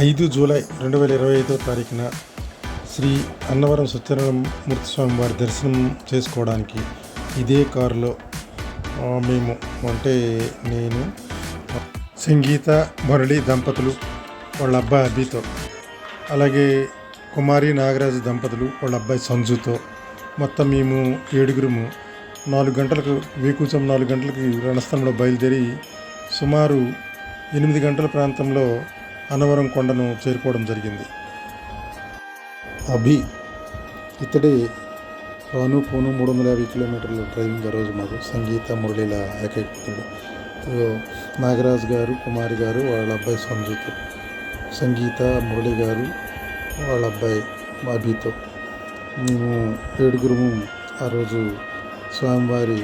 ఐదు జూలై రెండు వేల ఇరవై ఐదో తారీఖున శ్రీ అన్నవరం సత్యనారాయణ స్వామి వారి దర్శనం చేసుకోవడానికి ఇదే కారులో మేము అంటే నేను సంగీత మురళి దంపతులు వాళ్ళ అబ్బాయి అభితో అలాగే కుమారి నాగరాజు దంపతులు వాళ్ళ అబ్బాయి సంజుతో మొత్తం మేము ఏడుగురుము నాలుగు గంటలకు వేకూచం నాలుగు గంటలకి రణస్థలంలో బయలుదేరి సుమారు ఎనిమిది గంటల ప్రాంతంలో అన్నవరం కొండను చేరుకోవడం జరిగింది. అభి ఇతడే రాను పోను మూడు వందల యాభై కిలోమీటర్ల డ్రైవింగ్ ఆ రోజు మాకు సంగీత మురళీల ఏకైకుడు నాగరాజ్ గారు కుమారి గారు వాళ్ళ అబ్బాయి సంజుతో సంగీత మురళి గారు వాళ్ళ అబ్బాయి అభితో. మేము ఏడుగురుము ఆ రోజు స్వామివారి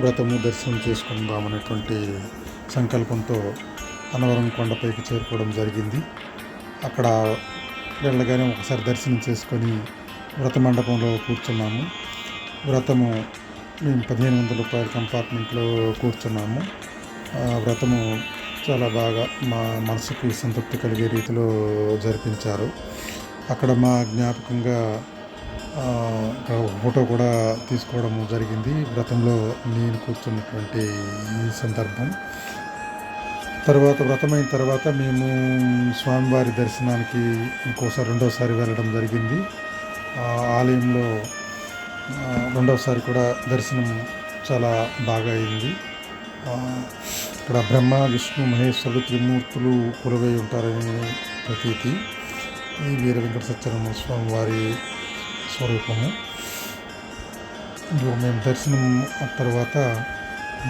వ్రతము దర్శనం చేసుకుందాం అనేటువంటి సంకల్పంతో అన్నవరం కొండపైకి చేరుకోవడం జరిగింది. అక్కడ వెళ్ళగానే ఒకసారి దర్శనం చేసుకొని వ్రత మండపంలో కూర్చున్నాము. వ్రతము మేము పదిహేను వందల రూపాయల కంపార్ట్మెంట్లో కూర్చున్నాము. వ్రతము చాలా బాగా మా మనసుకి సంతృప్తి కలిగే రీతిలో జరిపించారు. అక్కడ మా జ్ఞాపకంగా ఒక ఫోటో కూడా తీసుకోవడం జరిగింది. వ్రతంలో నేను కూర్చున్నటువంటి ఈ సందర్భం. తర్వాత వ్రతమైన తర్వాత మేము స్వామివారి దర్శనానికి ఇంకోసారి రెండోసారి వెళ్ళడం జరిగింది. ఆలయంలో రెండోసారి కూడా దర్శనం చాలా బాగా అయింది. ఇక్కడ బ్రహ్మ విష్ణు మహేశ్వరుడు త్రిమూర్తులు కొలువై ఉంటారని ప్రతీతి ఈ వీర వెంకట సత్యనారాయణ స్వామి వారి స్వరూపము మేము దర్శనం తర్వాత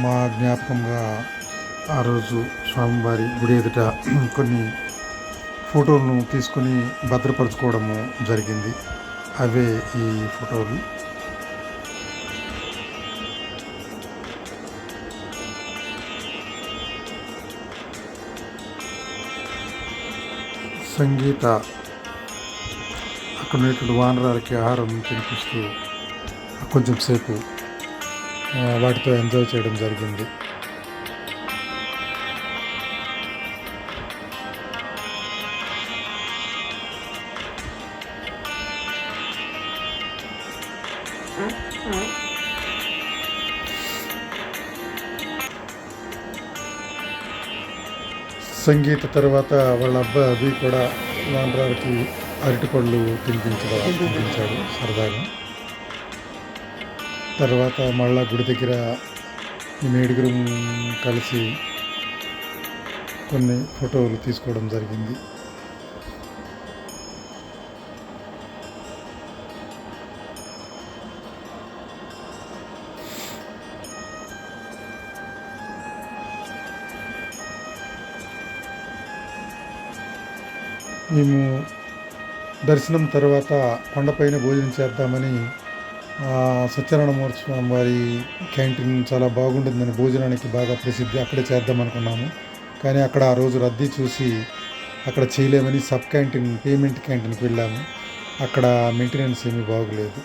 మా జ్ఞాపకంగా ఆ రోజు స్వామివారి గుడి ఎదుట కొన్ని ఫోటోలను తీసుకొని భద్రపరచుకోవడము జరిగింది. అవే ఈ ఫోటోలు. సంగీత అక్కడ ఉన్నటువంటి వానరాలకి ఆహారం తినిపిస్తూ కొంచెం సేపు వాటితో ఎంజాయ్ చేయడం జరిగింది. సంగీత తర్వాత వాళ్ళ అబ్బాయి కూడా నాన్నగారికి అరటిపళ్ళు తినిపించడం తినిపించాడు సరదాగా. తర్వాత మళ్ళా గుడి దగ్గర మేము కలిసి కొన్ని ఫోటోలు తీసుకోవడం జరిగింది. మేము దర్శనం తర్వాత కొండపైన భోజనం చేద్దామని సత్యనారాయణ సత్యనారాయణమూర్తి స్వామి వారి క్యాంటీన్ చాలా బాగుంటుందని భోజనానికి బాగా ప్రసిద్ధి అక్కడే చేద్దాం అనుకున్నాము కానీ అక్కడ ఆ రోజు రద్దీ చూసి అక్కడ చేయలేమని సబ్ క్యాంటీన్ పేమెంట్ క్యాంటీన్కి వెళ్ళాము. అక్కడ మెయింటెనెన్స్ ఏమీ బాగోలేదు.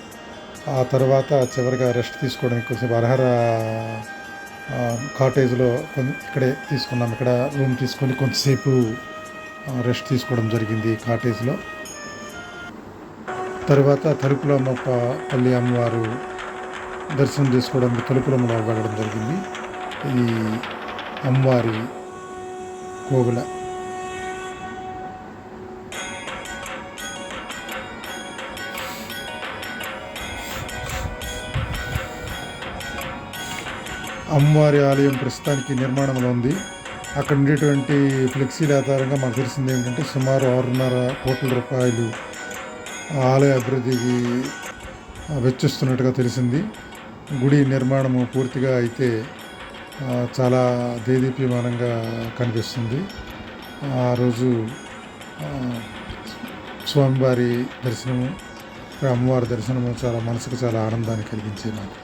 ఆ తర్వాత చివరిగా రెస్ట్ తీసుకోవడానికి కొంచెం అర్హర కాటేజ్లో కొంచెం ఇక్కడే తీసుకున్నాం. ఇక్కడ రూమ్ తీసుకొని కొంతసేపు రెస్ట్ తీసుకోవడం జరిగింది కాటేజ్లో. తర్వాత తలుపులమ్మ పల్లి అమ్మవారు దర్శనం చేసుకోవడానికి తలుపులమ్మలో వెళ్ళడం జరిగింది. ఈ అమ్మవారి కోవిల. అమ్మవారి ఆలయం ప్రస్తుతానికి నిర్మాణంలో ఉంది. అక్కడ ఉండేటువంటి ఫ్లెక్సీల ఆధారంగా మాకు తెలిసింది ఏంటంటే సుమారు ఆరున్నర కోట్ల రూపాయలు ఆలయ అభివృద్ధికి వెచ్చిస్తున్నట్టుగా తెలిసింది. గుడి నిర్మాణము పూర్తిగా అయితే చాలా దేదీప్యమానంగా కనిపిస్తుంది. ఆ రోజు స్వామివారి దర్శనము అమ్మవారి దర్శనము చాలా మనసుకు చాలా ఆనందాన్ని కలిగించే నాకు.